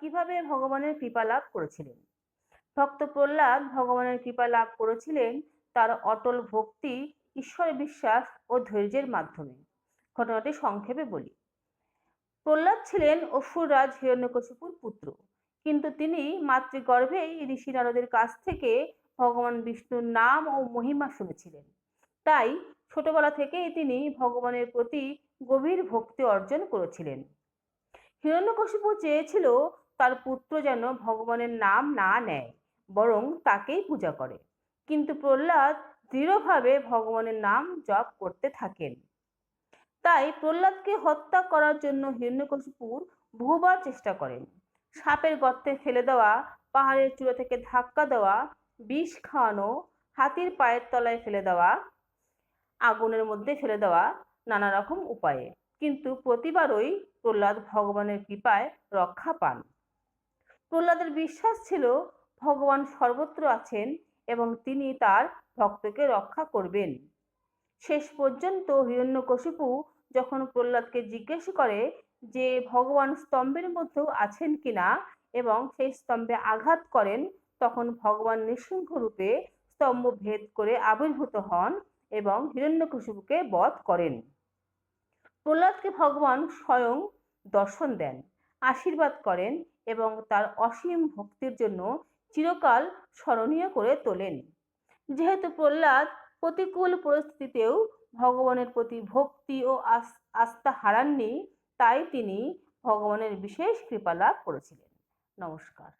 কীভাবে ভগবানের কৃপা লাভ করেছিলেন? ভক্ত প্রহ্লাদ ভগবানের কৃপা লাভ করেছিলেন তার অটল ভক্তি, ঈশ্বর বিশ্বাস ও ধৈর্যের মাধ্যমে। ঘটনাটি সংক্ষেপে বলি। প্রহ্লাদ ছিলেন অসুররাজ হিরণ্যকশিপুর পুত্র, কিন্তু তিনি মাতৃগর্ভেই ঋষি নারদের কাছ থেকে ভগবান বিষ্ণুর নাম ও মহিমা শুনেছিলেন। তাই ছোটবেলা থেকেই তিনি ভগবানের প্রতি গভীর ভক্তি অর্জন করেছিলেন। হিরণ্যকশিপু চেয়েছিল তার পুত্র যেন ভগবানের নাম না নেয়, বরং তাকেই পূজা করে। কিন্তু প্রহ্লাদ দৃঢ়ভাবে ভগবানের নাম জপ করতে থাকেন। তাই প্রহ্লাদকে হত্যা করার জন্য হিরণ্যকশিপুর বহুবার চেষ্টা করেন। সাপের গর্তে ফেলে দেওয়া, পাহাড়ের চূড়া থেকে ধাক্কা দেওয়া, বিষ খাওয়ানো, হাতির পায়ের তলায় ফেলে দেওয়া, আগুনের মধ্যে ফেলে দেওয়া নানা রকম উপায়ে। কিন্তু প্রতিবারই প্রহ্লাদ ভগবানের কৃপায় রক্ষা পান। প্রহ্লাদের বিশ্বাস ছিল ভগবান সর্বত্র আছেন এবং তিনি তার ভক্তকে রক্ষা করবেন। শেষ পর্যন্ত হিরণ্যকশিপু যখন প্রহ্লাদকে জিজ্ঞেস করে যে ভগবান স্তম্ভের মধ্যেও আছেন কিনা এবং সেই স্তম্ভে আঘাত করেন, তখন ভগবান নৃসিংহ রূপে স্তম্ভ ভেদ করে আবির্ভূত হন এবং হিরণ্যকশিপুকে বধ করেন। প্রহ্লাদকে ভগবান স্বয়ং দর্শন দেন, আশীর্বাদ করেন এবং তার অসীম ভক্তির জন্য চিরকাল স্মরণীয় করে তোলেন। যেহেতু প্রহ্লাদ প্রতিকূল পরিস্থিতিতেও ভগবানের প্রতি ভক্তি ও আস্থা হারাননি, তাই তিনি ভগবানের বিশেষ কৃপা লাভ করেছিলেন। নমস্কার।